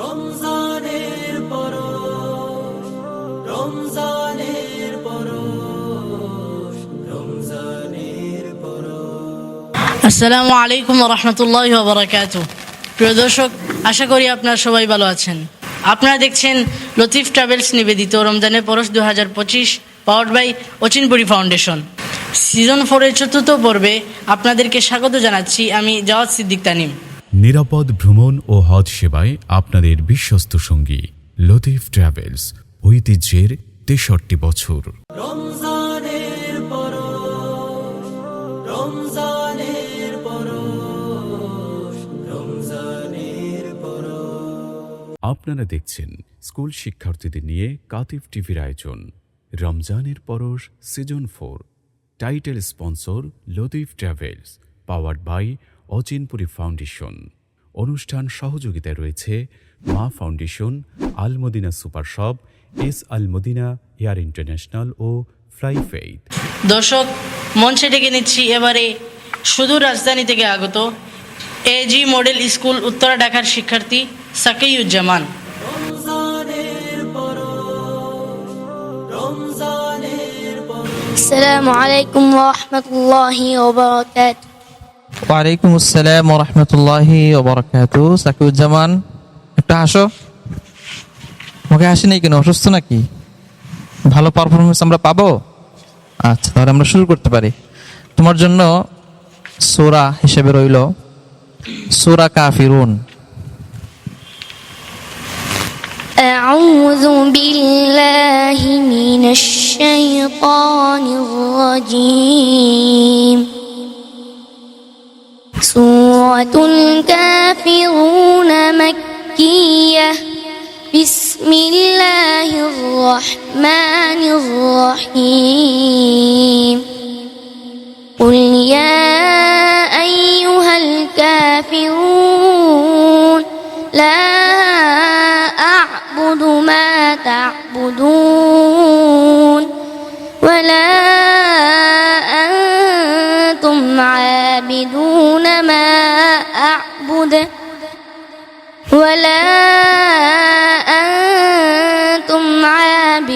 রমজানের পরশ রমজানের পরশ রমজানের পরশ। আসসালামু আলাইকুম রহমতুল্লাহ বারাকাতু প্রিয় দর্শক, আশা করি আপনারা সবাই ভালো আছেন। আপনারা দেখছেন লতিফ ট্রাভেলস নিবেদিত রমজানের পরশ দু হাজার পঁচিশ powered by Achinpuri foundation. Season ফোরের চতুর্থ পর্বে আপনাদেরকে স্বাগত জানাচ্ছি আমি জাওয়াদ সিদ্দিক তানিম। নিরাপদ ভ্রমণ ও হজ সেবায় আপনাদের বিশ্বস্ত সঙ্গী লতিফ ট্রাভেলস ঐতিহ্যের তেষট্টি বছর। আপনারা দেখছেন স্কুল শিক্ষার্থীদের নিয়ে কাতিফ টিভির আয়োজন রমজানের পরশ season four. Title sponsor Latif travels powered by Achinpuri foundation অনুষ্ঠান সহযোগিতায় রয়েছে Maa foundation Almadina super shop S Almadina air international ও ফ্লাই ফেইথ দর্শক মঞ্চে ডেকে নিচ্ছি এবারে সুদূর রাজধানী থেকে আগত এজি মডেল স্কুল উত্তরা ঢাকার শিক্ষার্থী সাকিউজ্জামান রমজানের পরশ রমজানের পরশ السلام عليكم ورحمة الله وبركاته ওয়ালাইকুম আসসালাম রহমতুল্লাহি ওবরাকাতু সাকিউজ্জামান একটু হাসো মুখে হাসি নেই কেন অসুস্থ নাকি ভালো পারফরমেন্স আমরা পাবো আচ্ছা তাহলে আমরা শুরু করতে পারি তোমার জন্য সোরা হিসেবে রইল সোরা কাফিরুন أعوذ بالله من الشيطان الرجيم سورة الكافرون مكية. بسم الله الرحمن الرحيم. قل يا أيها الكافرون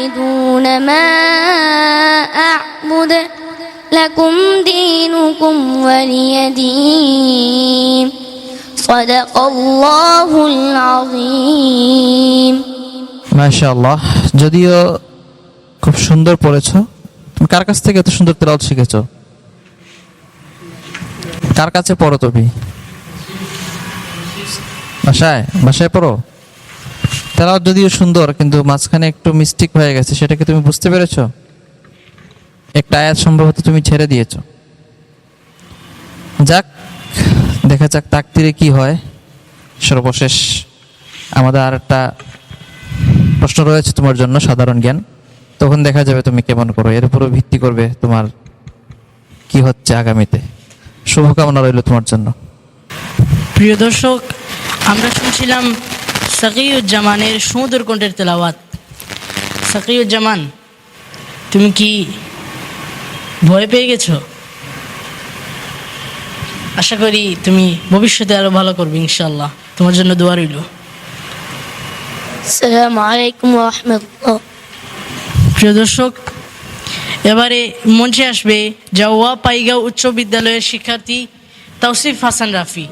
عابدون ما أعبد لكم دينكم ولي دين صدق الله العظيم মাশাআল্লাহ যদিও খুব সুন্দর পড়েছ তুমি কার কাছ থেকে এত সুন্দর তেলাওয়াত শিখেছো কার কাছে পড়ো তুমি বাসায় বাসায় পড়ো তেলাওয়াত যদিও সুন্দর, কিন্তু মাঝখানে একটু মিস্টেক হয়ে গেছে। সেটাকে তুমি বুঝতে পেরেছ? একটা আয়াত সম্ভবত তুমি ছেড়ে দিয়েছ। যাক, দেখা যাক তাকতিরে কি হয়। সর্বশেষ আমাদের আর একটা প্রশ্ন রয়েছে তোমার জন্য, সাধারণ জ্ঞান। তখন দেখা যাবে তুমি কেমন করো। এর উপরও ভিত্তি করবে তোমার কি হচ্ছে আগামীতে। শুভকামনা রইল তোমার জন্য। প্রিয় দর্শক, আমরা শুনছিলাম সাকিউজ্জামানের সমুদ্র কণ্ঠের তেলাওয়াত। সাকিউজ্জামান তুমি কি ভয় পেয়ে গেছ? আশা করি তুমি ভবিষ্যতে আরও ভালো করবে ইনশাল্লাহ তোমার জন্য দোয়া রইল। প্রিয় দর্শক এবারে মঞ্চে আসবে জাওয়া পাইগাঁও উচ্চ বিদ্যালয়ের শিক্ষার্থী তাওসিফ হাসান রাফি।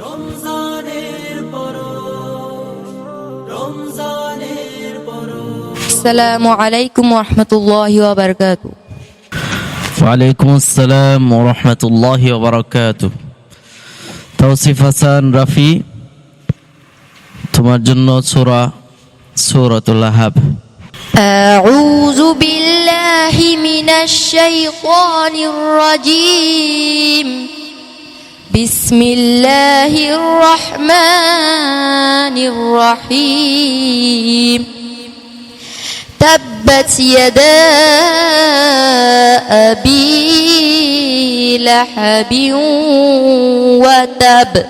السلام عليكم ورحمة الله وبركاته ওয়ালাইকুম আসসালাম ওরহমতুল্লাহ ওবরাকাত তৌসিফ হাসান রাফি তোমার জন্য সোরা সৌরাতুল আহাব أعوذ بالله من الشيطان الرجيم بسم الله الرحمن الرحيم تبت يدا أبي لهب وتب.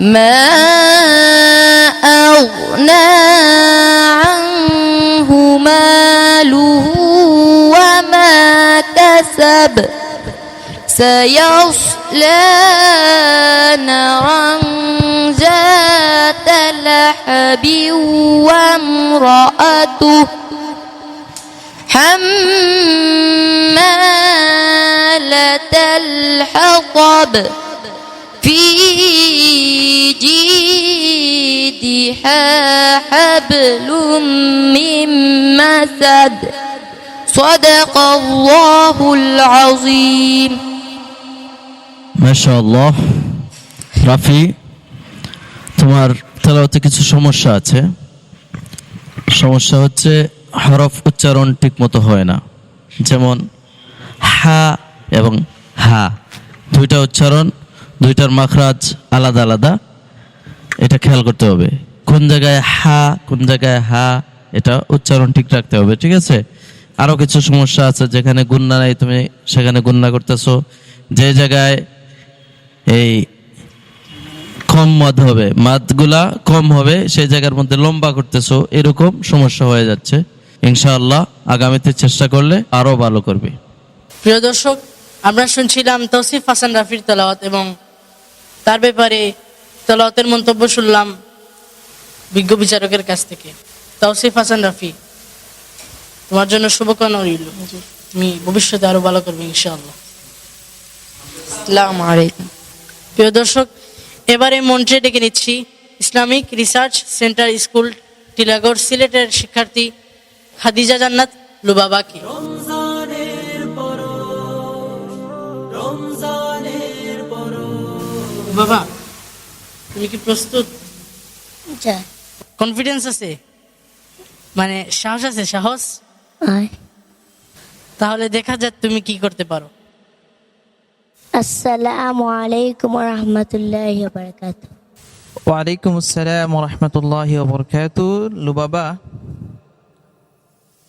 ما أغنى عنه ماله وما كسب. سيصلى نارا ذات كذاب وامرأته. حمالة الحطب في جيدها حبل من مسد صدق الله العظيم মাশাআল্লাহ রাফি তোমার তেলাওয়াতে কিছু সমস্যা আছে সমস্যা হচ্ছে হরফ উচ্চারণ ঠিকমতো হয় না। যেমন হা এবং হা। দুইটা উচ্চারণ, দুইটার মাখরাজ আলাদা আলাদা। এটা খেয়াল করতে হবে। কোন জায়গায় হা, কোন জায়গায় হা, এটা উচ্চারণ ঠিক রাখতে হবে, ঠিক আছে? আরও কিছু সমস্যা আছে, যেখানে গুন্না নাই, তুমি সেখানে গুন্না করতেছো। যে জায়গায় এই কম মদ হবে, মাদগুলা কম হবে, সেই জায়গার মধ্যে লম্বা করতেছো, এরকম সমস্যা হয়ে যাচ্ছে। ইনশাআল্লাহ আগামীতে চেষ্টা করলে আরও ভালো করবে। প্রিয় দর্শক আমরা শুনছিলাম তৌসিফ হাসান রাফির তলাওয়াত এবং তার ব্যাপারে তলাওয়াতের মন্তব্য শুনলাম বিজ্ঞ বিচারকের কাছ থেকে। তৌসিফ হাসান রাফি তোমার জন্য শুভকামনা রইল। তুমি ভবিষ্যতে আরও ভালো করবে ইনশাআল্লাহ। প্রিয় দর্শক এবারে মঞ্চে ডেকে নিচ্ছি Islamic research centre school Tilagarh সিলেটের শিক্ষার্থী খাদিজা জান্নাত লুবাবাকে। বাবা তুমি কি প্রস্তুত? কনফিডেন্স আছে? মানে সাহস আছে? সাহস? আয় তাহলে দেখা যাক তুমি কি করতে পারো। আসসালামু আলাইকুম রহমতুল্লাহ বারকাত ওয়ালাইকুম আসসালাম রহমতুল্লাহ বরকাত লুবাবা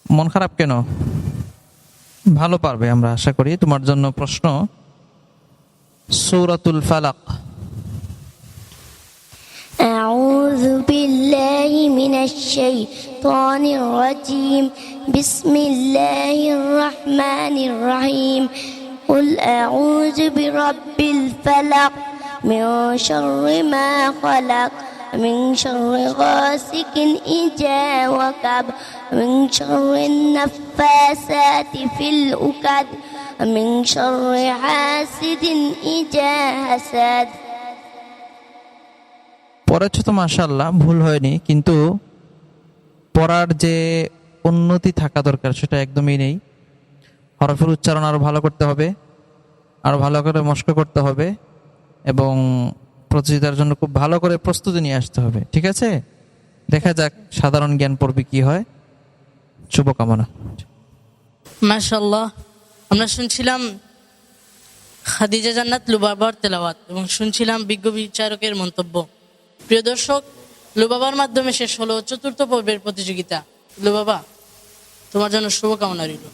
মন খারাপ কেন ভালো পারবে আমরা আশা করি তোমার জন্য প্রশ্ন সৌরাতুল ফালাক أعوذ بالله من الشيطان الرجيم بسم الله الرحمن الرحيم قل أعوذ برب الفلق من شر ما خلق من شر غاسق إذا وقب من شر النفاسات في الأكد من شر حاسد إذا حسد পড়েছ তো মাশাল্লাহ ভুল হয়নি কিন্তু পড়ার যে উন্নতি থাকা দরকার সেটা একদমই নেই হরফের উচ্চারণ আরো ভালো করতে হবে আরো ভালো করে মস্ক করতে হবে এবং প্রতিযোগিতার জন্য খুব ভালো করে প্রস্তুতি নিয়ে আসতে হবে ঠিক আছে? দেখা যাক সাধারণ জ্ঞান পর্বে কি হয়। শুভকামনা। মাশাল্লাহ আমরা শুনছিলাম খাদিজা জান্নাত লুবাবার তেলাওয়াত এবং শুনছিলাম বিজ্ঞ বিচারকের মন্তব্য। প্রিয় দর্শক লুবাবার মাধ্যমে শেষ হলো চতুর্থ পর্বের প্রতিযোগিতা। লুবাবা তোমার জন্য শুভকামনা রইল।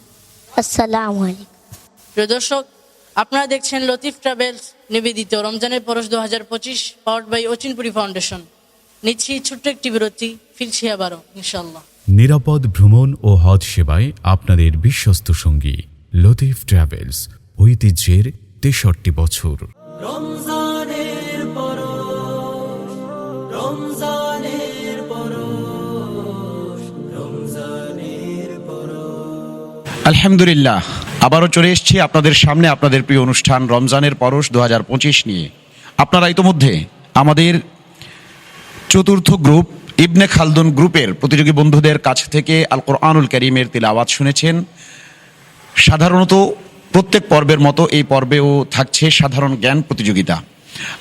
আসসালামু আলাইকুম। প্রিয় দর্শক আপনারা দেখছেন লতিফ ট্রাভেলস নিবেদিত রমজানের পরশ দু হাজার পঁচিশ পাওয়ার্ড বাই অচিনপুরি ফাউন্ডেশন নিচ্ছি ছোট্ট একটি বিরতি ফিরছি আবারও ইনশাল্লাহ নিরাপদ ভ্রমণ ও হজ সেবায় আপনাদের বিশ্বস্ত সঙ্গী লতিফ ট্রাভেলস ঐতিহ্যের তেষট্টি বছর। আলহামদুলিল্লাহ আবারও চলে এসেছি আপনাদের সামনে আপনাদের প্রিয় অনুষ্ঠান রমজানের পরশ দু হাজার পঁচিশ নিয়ে। আপনারা ইতোমধ্যে আমাদের চতুর্থ গ্রুপ ইবনে খালদুন গ্রুপের প্রতিযোগী বন্ধুদের কাছ থেকে আল কোরআনুল করিমের তিলাওয়াত শুনেছেন। সাধারণত প্রত্যেক পর্বের মতো এই পর্বেও থাকছে সাধারণ জ্ঞান প্রতিযোগিতা।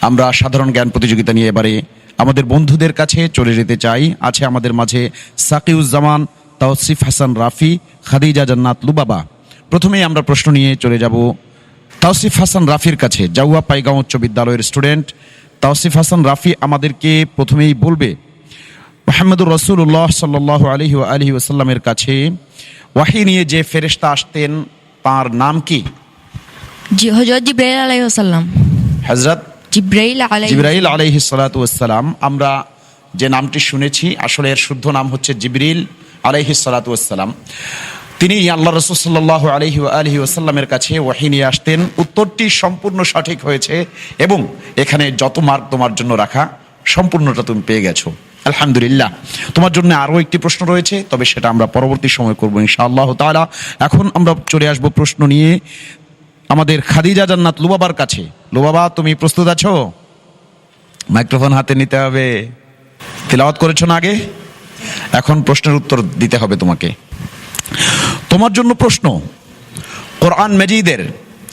আমরা সাধারণ জ্ঞান প্রতিযোগিতা নিয়ে এবারে আমাদের বন্ধুদের কাছে চলে যেতে চাই। আছে আমাদের মাঝে সাকিউজ্জামান, তাওসিফ হাসান রাফি, খাদিজা জান্নাত লুবাবা। প্রথমেই আমরা প্রশ্ন নিয়ে চলে যাব তাওসিফ হাসান রাফির কাছে জাউয়া পাইগাঁও উচ্চ বিদ্যালয়ের স্টুডেন্ট। তাওসিফ হাসান রাফি আমাদেরকে প্রথমেই বলবে মোহাম্মদুর রসুল্লাহ সাল্লাহ আলহি আলহি ওসাল্লামের কাছে ওয়াহি নিয়ে যে ফেরেশতা আসতেন তার নাম কি? হজরত জিব্রাইল আলাইহি হজরত জিব্রাইল আলাইহি জিব্রাইল আমরা যে নামটি শুনেছি আসলে এর শুদ্ধ নাম হচ্ছে জিবরিল সালাতাম তিনি আল্লাহ রসুল সাল্লাহ আলহি আলহি ওসাল্লামের কাছে ওয়াহি নিয়ে আসতেন। উত্তরটি সম্পূর্ণ সঠিক হয়েছে এবং এখানে যত মার্ক তোমার জন্য রাখা, সম্পূর্ণটা তুমি পেয়ে গেছো। আলহামদুলিল্লাহ। তোমার জন্য আরও একটি প্রশ্ন রয়েছে, তবে সেটা আমরা পরবর্তী সময় করব ইনশাআল্লাহ তাআলা। এখন আমরা চলে আসব প্রশ্ন নিয়ে। আমাদের খাদিজা জান্নাত লুবাবার কাছে। লুবাবা, তুমি প্রস্তুত আছো? মাইক্রোফোন হাতে নিতে হবে। তেলাওয়াত করেছ না আগে? এখন প্রশ্নের উত্তর দিতে হবে তোমাকে। তোমার জন্য প্রশ্ন কোরআন মেজিদের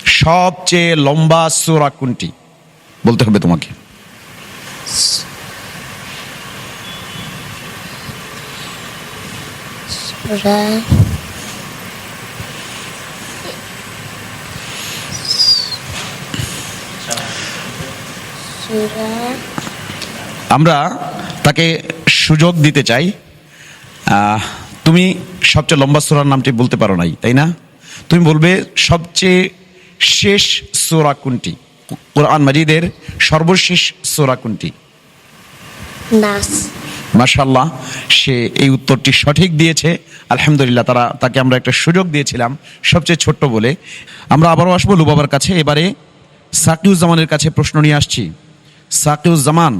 সবচেয়ে লম্বা সূরা কোনটি? বলতে হবে তোমাকে। আমরা তাকে সুযোগ দিতে চাই। তুমি সবচেয়ে লম্বা সোরার নামটি বলতে পারো নাই তাই না? তুমি বলবে সবচেয়ে শেষ সোরা কোনটি? কোরআন মাজিদের সর্বশেষ সোরা কোনটি? মাশাল্লাহ সে এই উত্তরটি সঠিক দিয়েছে। আলহামদুলিল্লাহ তারা তাকে আমরা একটা সুযোগ দিয়েছিলাম সবচেয়ে ছোট্ট বলে। আমরা আবারও আসব লুবাবার কাছে। এবারে সাকিউজ্জামানের কাছে প্রশ্ন নিয়ে আসছি। সাকিউজ্জামান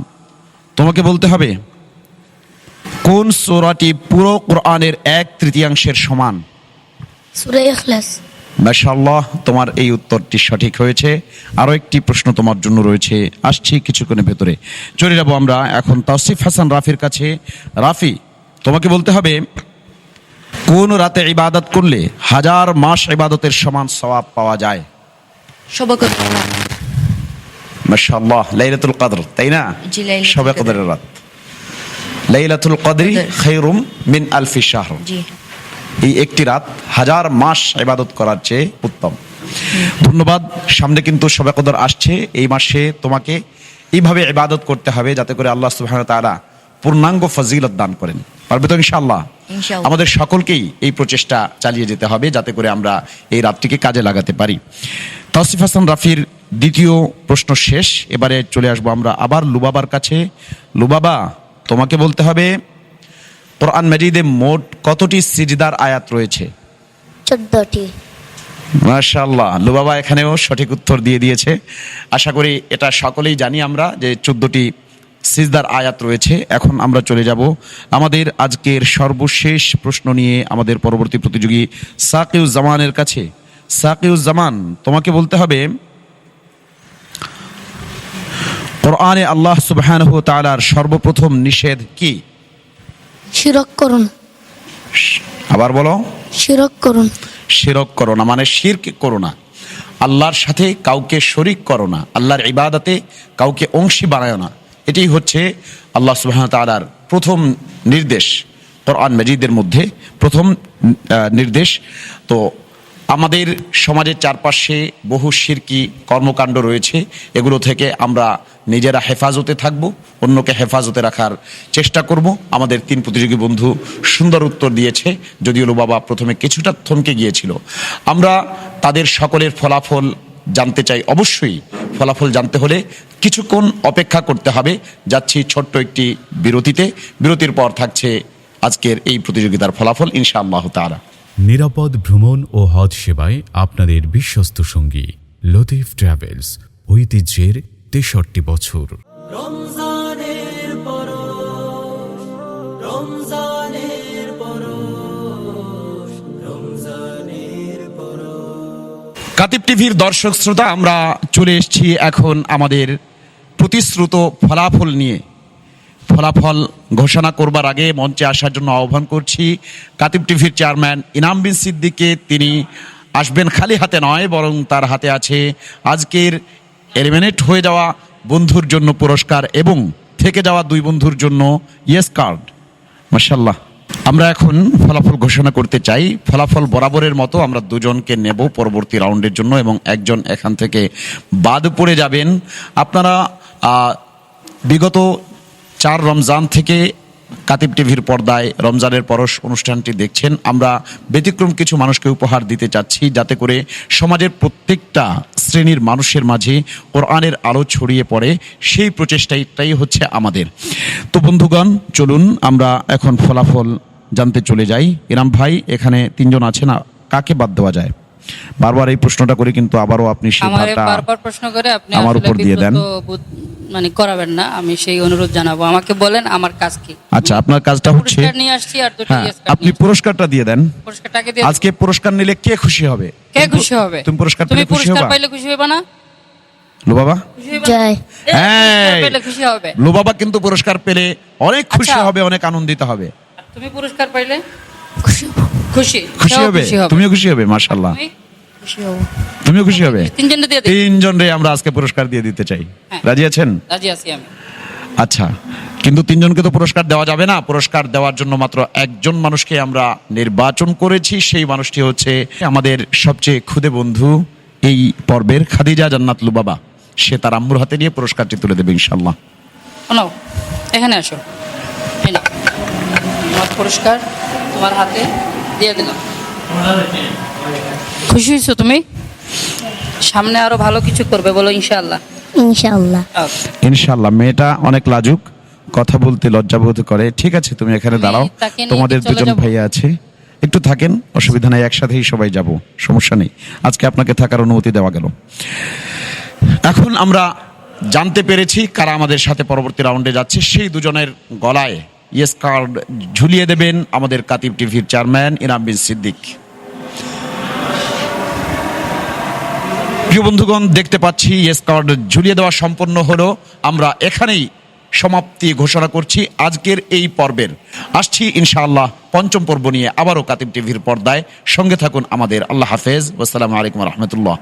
তোমাকে বলতে হবে কোন সোরাটি পুরো কোরআনের এক তৃতীয়াংশের সমান? সূরা ইখলাস। মাশাল্লাহ তোমার এই উত্তরটি সঠিক হয়েছে। আরও একটি প্রশ্ন তোমার জন্য রয়েছে। আসছি কিছুক্ষণের ভেতরে। চলে যাব আমরা এখন তৌসিফ হাসান রাফির কাছে। রাফি তোমাকে বলতে হবে কোন রাতে ইবাদত করলে হাজার মাস ইবাদতের সমান সওয়াব পাওয়া যায়? মাশাল্লাহ লাইলাতুল কদর তাই না? সবে কদর। কদরের রাত। লাইলাতুল কদরি। খৈরুম মিন আলফি শাহর। জি। এই একটি রাত হাজার মাস ইবাদত করার চেয়ে উত্তম। ধন্যবাদ। সামনে কিন্তু সবে কদর আসছে। এই মাসে তোমাকে এইভাবে ইবাদত করতে হবে যাতে করে আল্লাহ সুবহানাহু ওয়া তাআলা পূর্ণাঙ্গ ফজিলত দান করেন। পারবে তো ইনশাআল্লাহ? ইনশাআল্লাহ। আমাদের সকলকেই এই প্রচেষ্টা চালিয়ে যেতে হবে যাতে করে আমরা এই রাতটিকে কাজে লাগাতে পারি। তৌসিফ হাসান রাফির দ্বিতীয় প্রশ্ন শেষ। এবারে চলে আসব আমরা আবার লুবাবার কাছে। লুবাবা তোমাকে বলতে হবে কোরআন মাজিদে মোট কতটি সিজদার আয়াত রয়েছে? চোদ্দটি। মাশাল্লাহ লুবাবা এখানেও সঠিক উত্তর দিয়ে দিয়েছে। আশা করি এটা সকলেই জানি আমরা যে চোদ্দটি সিজদার আয়াত রয়েছে। এখন আমরা চলে যাব আমাদের আজকের সর্বশেষ প্রশ্ন নিয়ে আমাদের পরবর্তী প্রতিযোগী সাকিউজ্জামানের কাছে। সাকিউজ্জামান তোমাকে বলতে হবে কোরআনে আল্লাহ সুবহানাহু ওয়া তাআলার সর্বপ্রথম নিষেধ কি? শিরক করুন। আবার বলো। শিরক করুন। শিরক করো না মানে শিরক করো না। আল্লাহর সাথে কাউকে শরিক করো না আল্লাহর ইবাদতে কাউকে অংশী বানায় না। এটাই হচ্ছে আল্লাহ সুবহান তাআলার প্রথম নির্দেশ কোরআন মজিদের মধ্যে প্রথম নির্দেশ। তো আমাদের সমাজের চারপাশে বহু শিরকি কর্মকাণ্ড রয়েছে এগুলো থেকে আমরা নিজেরা হেফাজতে থাকব, অন্যকে হেফাজতে রাখার চেষ্টা করব। আমাদের তিন প্রতিযোগী বন্ধু সুন্দর উত্তর দিয়েছে, যদিও বাবা প্রথমে কিছুটা থমকে গিয়েছিল। আমরা তাদের সকলের ফলাফল জানতে চাই। অবশ্যই ফলাফল জানতে হলে কিছুক্ষণ অপেক্ষা করতে হবে। যাচ্ছি ছোট্ট একটি বিরতিতে। বিরতির পর থাকছে আজকের এই প্রতিযোগিতার ফলাফল, ইনশাআল্লাহ তাআলা। নিরাপদ ভ্রমণ ও হজ সেবায় আপনাদের বিশ্বস্ত সঙ্গী, লতিফ ট্রাভেলস, ঐতিহ্যের তেষট্টি বছর। কাতিব টিভির দর্শক শ্রোতা আমরা চলে এসেছি এখন আমাদের প্রতিশ্রুত ফলাফল নিয়ে। ফলাফল ঘোষণা করবার আগে মঞ্চে আসার জন্য আহ্বান করছি কাতিব টিভির চেয়ারম্যান ইনাম বিন সিদ্দিকে তিনি আসবেন খালি হাতে নয় বরং তার হাতে আছে আজকের এলিমিনেট হয়ে যাওয়া বন্ধুর জন্য পুরস্কার এবং থেকে যাওয়া দুই বন্ধুর জন্য ইয়েস কার্ড মাসাল্লাহ আমরা এখন ফলাফল ঘোষণা করতে চাই। ফলাফল বরাবরের মতো আমরা দুজনকে নেব পরবর্তী রাউন্ডের জন্য এবং একজন এখান থেকে বাদ পড়ে যাবেন। আপনারা বিগত চার রমজান থেকে কাতিব টিভির পর্দায় রমজানের পরশ অনুষ্ঠানটি দেখছেন। আমরা ব্যতিক্রম কিছু মানুষকে উপহার দিতে চাচ্ছি যাতে করে সমাজের প্রত্যেকটা শ্রেণির মানুষের মাঝে কোরআনের আলো ছড়িয়ে পড়ে। সেই প্রচেষ্টাটাই হচ্ছে আমাদের। তো বন্ধুগণ, চলুন আমরা এখন ফলাফল জানতে চলে যাই। ইরাম ভাই, এখানে তিনজন আছে না কাকে বাদ দেওয়া যায়? বারবার এই প্রশ্নটা করে কিন্তু আবারও আপনি আমার বারবার প্রশ্ন করে আপনি আমার উপর দিয়ে দেন। মানে করাবেন না আমি সেই অনুরোধ জানাব। আমাকে বলেন আমার কাজ কি। আচ্ছা আপনার কাজটা হচ্ছে পুরস্কার নিয়ে আসছি আর দুটো হ্যাঁ আপনি পুরস্কারটা দিয়ে দেন। পুরস্কারটাকে দিয়ে আজকে পুরস্কার নিলে কে খুশি হবে? কে খুশি হবে? তুমি পুরস্কার তুমি পেলে খুশি পুরস্কার পাইলে খুশি হবে না? লো বাবা। খুশি? জয়। হ্যাঁ। পেলে খুশি হবে। লো বাবা কিন্তু পুরস্কার পেলে অনেক খুশি আচ্ছা। হবে অনেক আনন্দিত হবে। তুমি পুরস্কার পাইলে? খুশি খুশি খুশি হবে? খুশি তুমিও খুশি হবে মাশাল্লাহ তুমি? খুশি হব। তুমিও খুশি হবে? তিনজনকে দিয়ে দিই। রে আমরা আজকে পুরস্কার দিয়ে দিতে চাই। হ্যাঁ। রাজি আছেন? রাজি আছি আমি। আচ্ছা কিন্তু তিনজনকে তো পুরস্কার দেওয়া যাবে না। পুরস্কার দেওয়ার জন্য মাত্র একজন মানুষকে আমরা নির্বাচন করেছি। সেই মানুষটি হচ্ছে আমাদের সবচেয়ে খুদে বন্ধু এই পর্বের খাদিজা জান্নাত লুবাবা সে তার আম্মুর হাতে নিয়ে পুরস্কারটি তুলে দেবে ইনশাল্লাহ এখানে আসো। পুরস্কার তোমার হাতে দিয়ে দিলাম। খুশি হয়েছো তুমি? সামনে আরও ভালো কিছু করবে বলো ইনশাআল্লাহ। ইনশাআল্লাহ। Okay. ইনশাল্লাহ মেয়েটা অনেক লাজুক কথা বলতে লজ্জাবোধ করে। ঠিক আছে তুমি এখানে দাঁড়াও তোমাদের দুজন? ভাইয়া আছে। একটু থাকেন অসুবিধা নাই একসাথেই সবাই যাব সমস্যা নেই। আজকে আপনাকে থাকার অনুমতি দেওয়া গেল। এখন আমরা জানতে পেরেছি কারা আমাদের সাথে পরবর্তী রাউন্ডে যাচ্ছে। সেই দুজনের গলায় ইয়েস কার্ড ঝুলিয়ে দেবেন আমাদের কাতিব টিভির চেয়ারম্যান ইনাম বিন সিদ্দিক প্রিয় বন্ধুগণ দেখতে পাচ্ছি ইয়েস কার্ড ঝুলিয়ে দেওয়া সম্পন্ন হলো। আমরা এখানেই সমাপ্তি ঘোষণা করছি আজকের এই পর্বের। আসছি ইনশাআল্লাহ পঞ্চম পর্ব নিয়ে আবারও কাতিব টিভির পর্দায়। সঙ্গে থাকুন আমাদের আল্লাহ হাফেজ। আসসালামু আলাইকুম রহমতুল্লাহ।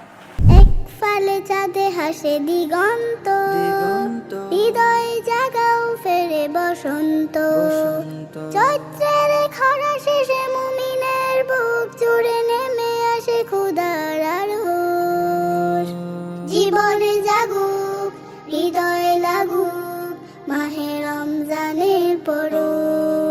এক ফালে চাঁদে হাসে দিগন্ত। হৃদয় ফেরে বসন্ত। চৈত্রের খরা শেষে মুমিনের বুক জুড়ে নেমে আসে ক্ষুদার আর জীবনে জাগুক হৃদয় লাগুক মাহে রমজানের পরশ।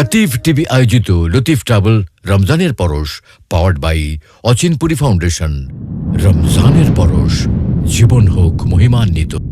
কাতিফ টিভি আয়োজিত লতিফ ট্রাভেল রমজানের পরশ পাওয়ার্ড বাই অচিনপুরি ফাউন্ডেশন রমজানের পরশ, জীবন হোক মহিমান্বিত।